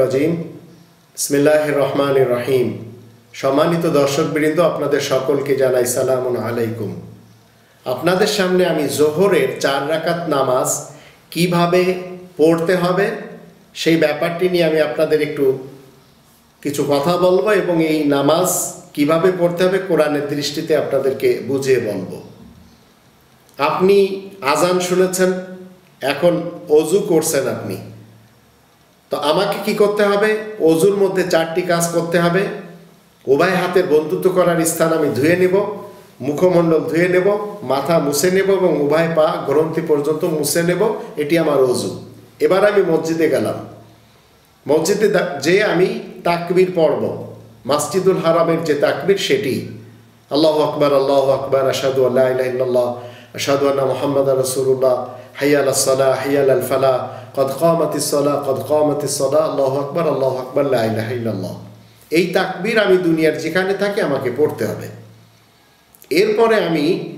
রাজিম। ইসমিল্লাহ রহমান রহিম। সম্মানিত দর্শকবৃন্দ, আপনাদের সকলকে জানাই সালাম আলাইকুম। আপনাদের সামনে আমি জোহরের চার রাকাত নামাজ কীভাবে পড়তে হবে সেই ব্যাপারটি নিয়ে আমি আপনাদের একটু কিছু কথা বলব এবং এই নামাজ কীভাবে পড়তে হবে কোরআনের দৃষ্টিতে আপনাদেরকে বুঝিয়ে বলব। আপনি আজান শুনেছেন, এখন অজু করছেন আপনি। তো আমাকে কি করতে হবে? অজুর মধ্যে চারটি কাজ করতে হবে। উভয় হাতের বন্ধুত্ব করার স্থান আমি ধুয়ে নেব, মুখমণ্ডল ধুয়ে নেব, মাথা মুছে নেব এবং উভয় পা গ্রন্থি পর্যন্ত মুছে নেব। এটি আমার অজু। এবার আমি মসজিদে গেলাম। মসজিদে যে আমি তাকবির পড়ব, মাসজিদুল হারামের যে তাকবির সেটি। আল্লাহ আকবর আল্লাহ আকবর আসাদু আল্লাহ আসাদু আল্লাহ মোহাম্মদ রসুল্লাহ হাইয়াল সালাহ হাইয়াল আল ফালাহ কদ কামাতি সলা, কদ কামাতি সলা, আল্লাহ আকবর আল্লাহ আকবর লাইল্লাহ এই তাকবির আমি দুনিয়ার যেখানে থাকি আমাকে পড়তে হবে। এরপরে আমি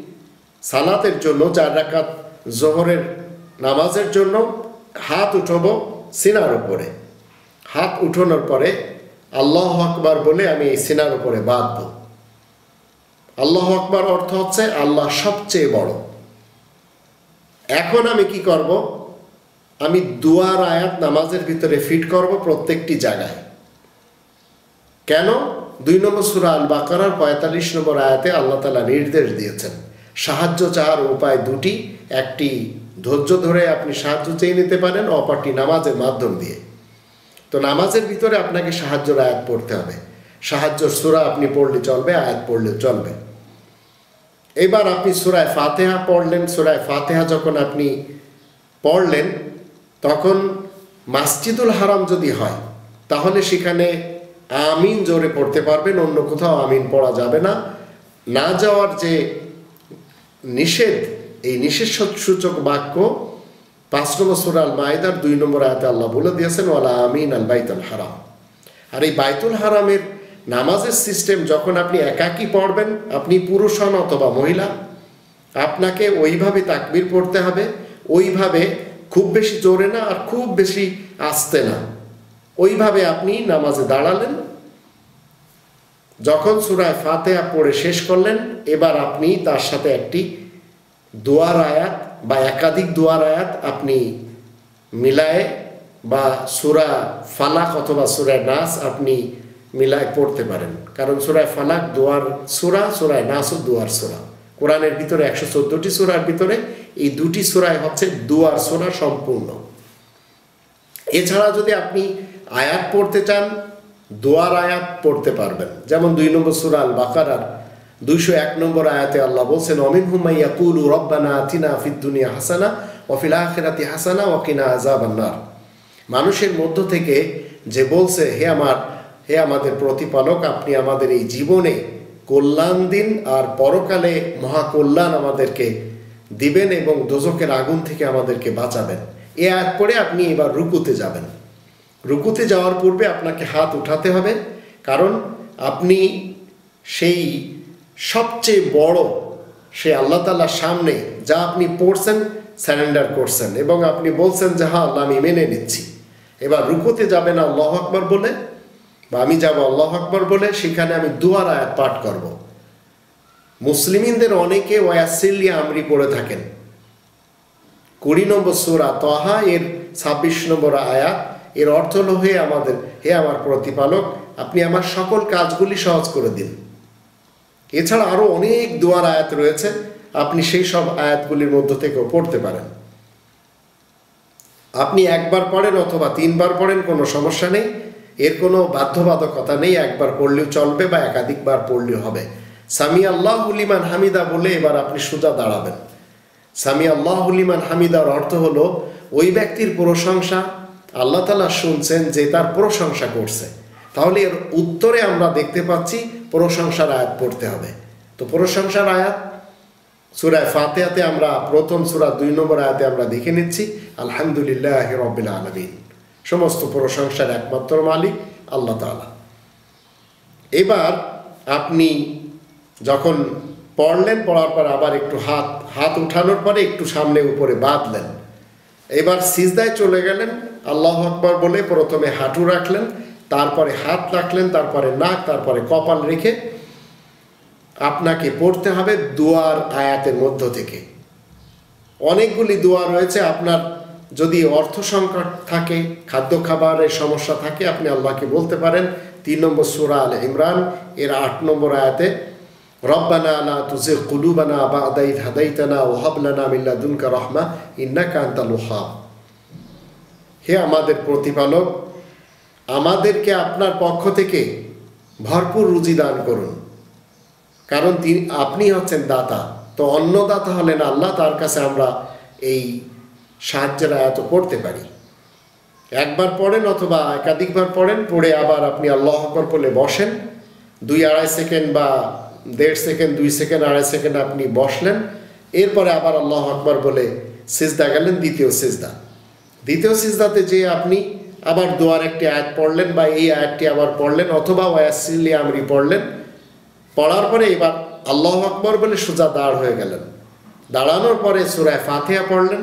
সালাতের জন্য, চার রাকাত জোহরের নামাজের জন্য হাত উঠব সিনার উপরে। হাত উঠানোর পরে আল্লাহ আকবার বলে আমি এই সিনার উপরে বাঁধব। আল্লাহ আকবার অর্থ হচ্ছে আল্লাহ সবচেয়ে বড়। এখন আমি কি করব? আমি দুয়ার আয়াত নামাজের ভিতরে ফিট করব প্রত্যেকটি জায়গায়। কেন? দুই নম্বর সুরা আল বাকারার পঁয়তাল্লিশ নম্বর আয়াতে আল্লাহ তালা নির্দেশ দিয়েছেন, সাহায্য চাওয়ার উপায় দুটি, একটি ধৈর্য ধরে আপনি সাহায্য চেয়ে নিতে পারেন, অপরটি নামাজের মাধ্যম দিয়ে। তো নামাজের ভিতরে আপনাকে সাহায্যের আয়াত পড়তে হবে। সাহায্য সুরা আপনি পড়লে চলবে, আয়াত পড়লে চলবে। এবার আপনি সুরায় ফাতেহা পড়লেন, সুরায় ফাতেহা যখন আপনি পড়লেন তখন মাসজিদুল হারাম যদি হয়, তাহলে সেখানে আমিন জোরে পড়তে পারবেন, অন্য কোথাও আমিন পড়া যাবে না। না যাওয়ার যে নিষেধ, এই নিষেধ সূচক বাক্য পাঁচ নম্বর সুরাল মায়দার দুই নম্বর আয়তে আল্লাহ বলে দিয়েছেন, ওয়ালা আমিন আল বাইতুল হারাম। আর এই বাইতুল হারামের নামাজের সিস্টেম যখন আপনি একাকি পড়বেন, আপনি পুরুষ হন অথবা মহিলা, আপনাকে ওইভাবে তাকবির পড়তে হবে, ওইভাবে খুব বেশি জোরে না আর খুব বেশি আসতে না। ওইভাবে আপনি নামাজে দাঁড়ালেন। যখন সুরায় ফাতেহা পড়ে শেষ করলেন, এবার আপনি তার সাথে একটি দোয়ার আয়াত বা একাধিক দোয়ার আয়াত আপনি মিলায়ে বা সুরা ফালাক অথবা সুরায় নাস আপনি মিলায় পড়তে পারেন। কারণ সুরায় ফালাক দোয়ার সুরা, সুরায় নাসও দোয়ার সুরা। কোরআনের ভিতরে একশো চোদ্দোটি সুরার ভিতরে এই দুটি সুরায় হচ্ছে দুয়ার সুরা সম্পূর্ণ। এছাড়া যদি আপনি আয়াত পড়তে চান, দোয়ার আয়াত পড়তে পারবেন। যেমন দুই নম্বর সুরা আল বাকারার দুইশো এক নম্বর আয়াতে আল্লাহ বলছেন অমিন হুমাইয়া কুলু রব্বানা আতিনা ফিদ্দুনিয়া হাসানা ওফিল আখেরাতি হাসানা ওকিনা আজাবান্নার মানুষের মধ্য থেকে যে বলছে, হে আমার, হে আমাদের প্রতিপালক, আপনি আমাদের এই জীবনে কল্যাণ দিন আর পরকালে মহাকল্যাণ আমাদেরকে দিবেন এবং দোজকের আগুন থেকে আমাদেরকে বাঁচাবেন। এ আয়াত পরে আপনি এবার রুকুতে যাবেন। রুকুতে যাওয়ার পূর্বে আপনাকে হাত উঠাতে হবে, কারণ আপনি সেই সবচেয়ে বড়, সে আল্লাহ তাল্লার সামনে যা আপনি পড়ছেন স্যারেন্ডার করছেন এবং আপনি বলছেন যে হ্যাঁ আল্লাহ, আমি মেনে নিচ্ছি। এবার রুকুতে যাবেন, আল্লাহ আকবর বলে, বা আমি যাব আল্লাহ আকবর বলে, সেখানে আমি দুয়ার আয়াত পাঠ করব। মুসলিমিনদের অনেকে ওয়াসিল্লিয়া আমরি পড়ে থাকেন। কুড়ি নম্বর সুরা তহা, এর ছাব্বিশ নম্বর আয়াত, এর অর্থ হলো, হে আমাদের, হে আমার প্রতিপালক, আপনি আমার সকল কাজগুলি সহজ করে দিন। এছাড়া আরও অনেক দোয়ার আয়াত রয়েছে, আপনি সেই সব আয়াতগুলির মধ্য থেকেও পড়তে পারেন। আপনি একবার পড়েন অথবা তিনবার পড়েন, কোনো সমস্যা নেই। এর কোনো বাধ্যবাধকতা নেই, একবার পড়লেও চলবে বা একাধিকবার পড়লেও হবে। সামি আল্লাহ উলিমান হামিদা বলে এবার আপনি সোজা দাঁড়াবেন। সামি আল্লাহ উলিমান হামিদার অর্থ হলো, ওই ব্যক্তির প্রশংসা আল্লাহ তালা শুনছেন যে তার প্রশংসা করছে। তাহলে এর উত্তরে আমরা দেখতে পাচ্ছি প্রশংসার আয়াত পড়তে হবে। তো প্রশংসার আয়াত সুরায় ফাতেহাতে আমরা প্রথম সুরা দুই নম্বর আয়াতে আমরা দেখে নিচ্ছি, আলহামদুলিল্লাহ রবিল আলমিন। সমস্ত প্রশংসার একমাত্র মালিক আল্লাহ তালা এবার আপনি যখন পড়লেন, পড়ার পর আবার একটু হাত হাত উঠানোর পরে একটু সামনে উপরে বাঁধলেন। এবার সিজদায় চলে গেলেন, আল্লাহ আকবর বলে প্রথমে হাঁটু রাখলেন, তারপরে হাত রাখলেন, তারপরে নাক, তারপরে কপাল রেখে আপনাকে পড়তে হবে দুয়ার আয়াতের মধ্য থেকে। অনেকগুলি দোয়া রয়েছে, আপনার যদি অর্থ সংকট থাকে, খাদ্য খাবারের সমস্যা থাকে, আপনি আল্লাহকে বলতে পারেন, তিন নম্বর সুরা আল ইমরান, এর আট নম্বর আয়াতে রব্বানা লা তুজির কুলুবানা বাদা ইদ হাদাইতানা ও হাবলানা মিল্লা দুনকা রহমা ইন্নাকা আনতাল ওয়াহাব। হে আমাদের প্রতিপালক, আমাদেরকে আপনার পক্ষ থেকে ভরপুর রুজি দান করুন। কারণ তিনি, আপনি হচ্ছেন দাতা, তো অন্য দাতা হলেন আল্লাহ, তার কাছে আমরা এই সাহায্যের আয়াত পড়তে পারি। একবার পড়েন অথবা একাধিকবার পড়েন, পড়ে আবার আপনি আল্লাহ আকবর বলে বসেন। দুই আড়াই সেকেন্ড বা দেড় সেকেন্ড, দুই সেকেন্ড, আড়াই সেকেন্ড আপনি বসলেন। এরপরে আবার আল্লাহ আকবর বলে সিজদা গেলেন, দ্বিতীয় সিজদা। দ্বিতীয় সিজদাতে যে আপনি আবার দোয়ার একটি আয়াত পড়লেন বা এই আয়াতটি আবার পড়লেন অথবা ওয়াসিল্লি আমরি পড়লেন। পড়ার পরে এবার আল্লাহ আকবর বলে সোজা দাঁড় হয়ে গেলেন। দাঁড়ানোর পরে সুরায় ফাতেহা পড়লেন।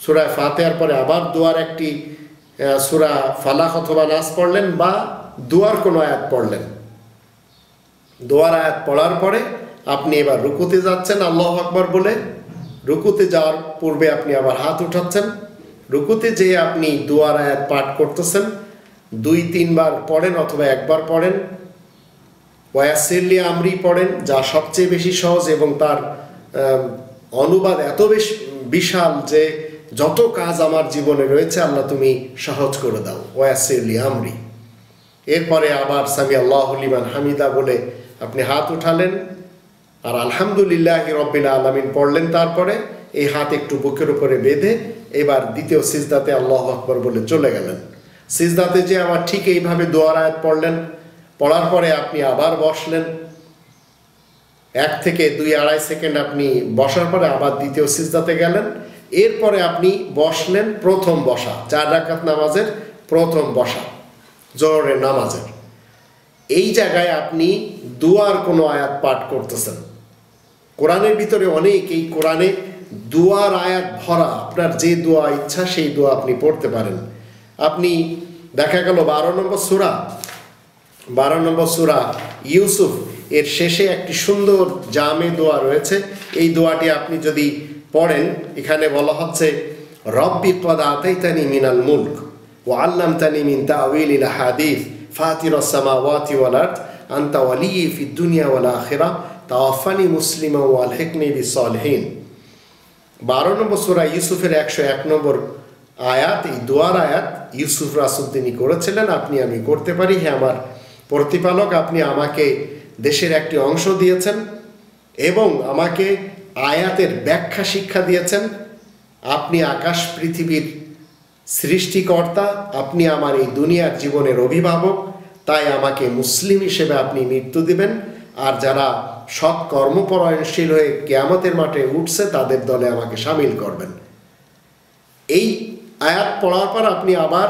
সুরায় ফাতেহার পরে আবার দোয়ার একটি সুরা ফালাক অথবা নাচ পড়লেন বা দোয়ার কোনো আয়াত পড়লেন। দোয়ার আয়াত পড়ার পরে আপনি এবার রুকুতে যাচ্ছেন, আল্লাহ আকবর বলে। রুকুতে যাওয়ার পূর্বে আপনি আবার হাত উঠাচ্ছেন। রুকুতে যে আপনি দোয়ার আয়াত পাঠ করতেছেন। দুই, তিনবার পড়েন অথবা একবার পড়েন। ওয়াসিল্লি আমরি পড়েন, যা সবচেয়ে বেশি সহজ এবং তার অনুবাদ এত বেশ বিশাল যে যত কাজ আমার জীবনে রয়েছে, আল্লাহ তুমি সহজ করে দাও। ওয়াসিল্লি আমরি। এরপরে আবার সামি আল্লাহ লিমান হামিদা বলে আপনি হাত উঠালেন আর আলহামদুলিল্লাহ রব্বিল আলমিন পড়লেন তারপরে এই হাত একটু বুকের উপরে বেঁধে এবার দ্বিতীয় সিজদাতে আল্লাহ আকবর বলে চলে গেলেন। সিজদাতে যে আবার ঠিক এইভাবে দোয়ার আয়াত পড়লেন, পড়ার পরে আপনি আবার বসলেন। এক থেকে দুই আড়াই সেকেন্ড আপনি বসার পরে আবার দ্বিতীয় সিজদাতে গেলেন। এরপরে আপনি বসলেন প্রথম বসা, চার রাকাত নামাজের প্রথম বসা। জোহরের নামাজের। এই জায়গায় আপনি দুয়ার কোনো আয়াত পাঠ করতেছেন। কোরআনের ভিতরে অনেক এই কোরআনে দুয়ার আয়াত ভরা, আপনার যে দোয়া ইচ্ছা সেই দোয়া আপনি পড়তে পারেন। আপনি দেখা গেল বারো নম্বর সুরা, বারো নম্বর সুরা ইউসুফ, এর শেষে একটি সুন্দর জামে দোয়া রয়েছে। এই দোয়াটি আপনি যদি পড়েন, এখানে বলা হচ্ছে, রব্বি কদ আতাইতানি মিনাল মুলক। ইল হাদিস ফাতির সামাওয়াতি ওয়াল আরদ আনতা ওয়ালি ফি দুনিয়া ওয়াল আখিরা তাওয়াফানি মুসলিমা ওয়াল হিকনি বিসলিহিন বারো নম্বর ইউসুফের একশো এক নম্বর আয়াত, এই দোয়ার আয়াত ইউসুফ রাসুদ্দিনী করেছিলেন, আপনি আমি করতে পারি হ্যাঁ আমার প্রতিপালক, আপনি আমাকে দেশের একটি অংশ দিয়েছেন এবং আমাকে আয়াতের ব্যাখ্যা শিক্ষা দিয়েছেন। আপনি আকাশ, পৃথিবীর সৃষ্টিকর্তা, আপনি আমার এই দুনিয়ার জীবনের অভিভাবক, তাই আমাকে মুসলিম হিসেবে আপনি মৃত্যু দিবেন। আর যারা সৎ কর্মপরায়ণশীল হয়ে কেয়ামতের মাঠে উঠছে, তাদের দলে আমাকে সামিল করবেন। এই আয়াত পড়ার পর আপনি আবার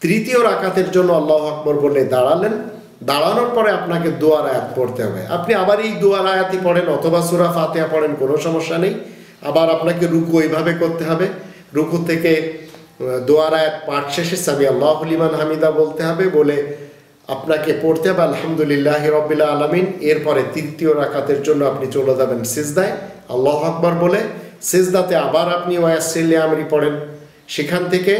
তৃতীয় রাকাতের জন্য আল্লাহ আকবর বলে দাঁড়ালেন। দাঁড়ানোর পরে আপনাকে দোয়ার আয়াত পড়তে হবে। আপনি আবার এই দোয়ার আয়াতই পড়েন, অথবা সুরা ফাতেহা পড়েন, কোনো সমস্যা নেই। আবার আপনাকে রুকু ওইভাবে করতে হবে। রুকু থেকে দোয়ার আয়াত পাঠ শেষে সামি আল্লাহ হামিদা বলতে হবে, বলে আপনাকে পড়তে হবে, আলহামদুলিল্লাহ রবিল্লা আলমিন। এরপরে তৃতীয় রাকাতের জন্য আপনি চলে যাবেন সিজদায়। আল্লাহ আকবর বলে, সিজদাতে আবার আপনি ওয়াসিল্লি আমরি পড়েন। সেখান থেকে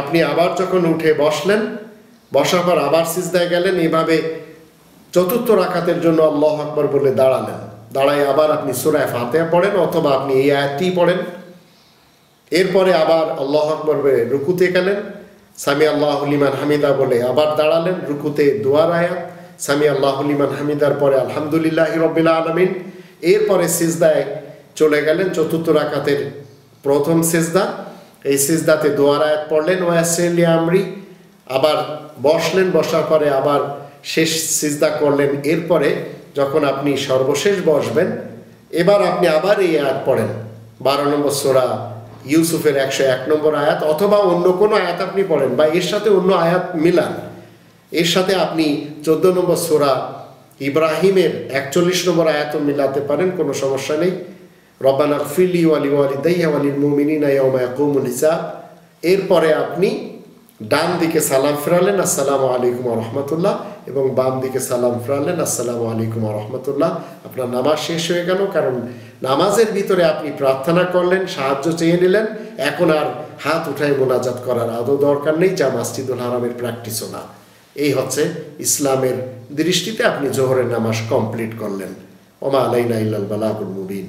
আপনি আবার যখন উঠে বসলেন, বসার পর আবার সিজদায় গেলেন। এভাবে চতুর্থ রাকাতের জন্য আল্লাহ আকবর বলে দাঁড়ালেন। দাঁড়ায় আবার আপনি সুরায় ফাতেহা পড়েন, অথবা আপনি এই আয়াতটি পড়েন। এরপরে আবার আল্লাহ আকবর বলে, রুকুতে গেলেন। সামি আল্লাহ লিমান হামিদা বলে আবার দাঁড়ালেন, রুকুতে দোয়ার আয়াত। সামি আল্লাহ লিমান হামিদার পরে, আলহামদুলিল্লাহ রবিল্লা আলমিন। এরপরে সিজদায় চলে গেলেন চতুর্থ রাকাতের প্রথম সিজদা। এই সিজদাতে দোয়ার আয়াত পড়লেন ওয়াসেলি আমরি। আবার বসলেন, বসার পরে আবার শেষ সিজদা করলেন। এরপরে যখন আপনি সর্বশেষ বসবেন, এবার আপনি আবার এই আয়াত পড়েন। বারো নম্বর সোরা ইউসুফের একশো এক নম্বর আয়াত, অথবা অন্য কোনো আয়াত আপনি পড়েন বা এর সাথে অন্য আয়াত মিলান। এর সাথে আপনি চোদ্দ নম্বর সোরা ইব্রাহিমের একচল্লিশ নম্বর আয়াতও মিলাতে পারেন, কোনো সমস্যা নেই। রব্বানা ফিলি ওয়ালি ওয়ালি দাইয়া ওয়ালিল এরপরে আপনি ডান দিকে সালাম ফেরালেন, আসসালামু আলাইকুম রহমতুল্লাহ, এবং বাম দিকে সালাম ফেরালেন, আসসালামু আলাইকুম রহমতুল্লাহ। আপনার নামাজ শেষ হয়ে গেল, কারণ নামাজের ভিতরে আপনি প্রার্থনা করলেন, সাহায্য চেয়ে নিলেন, এখন আর হাত উঠায় মোনাজাত করার আদৌ দরকার নেই, যা মাসজিদুল হারামের প্র্যাকটিসও না। এই হচ্ছে ইসলামের দৃষ্টিতে আপনি জোহরের নামাজ কমপ্লিট করলেন। ওমা আলাইনা ইল্লাল বালাহুল মুবিন।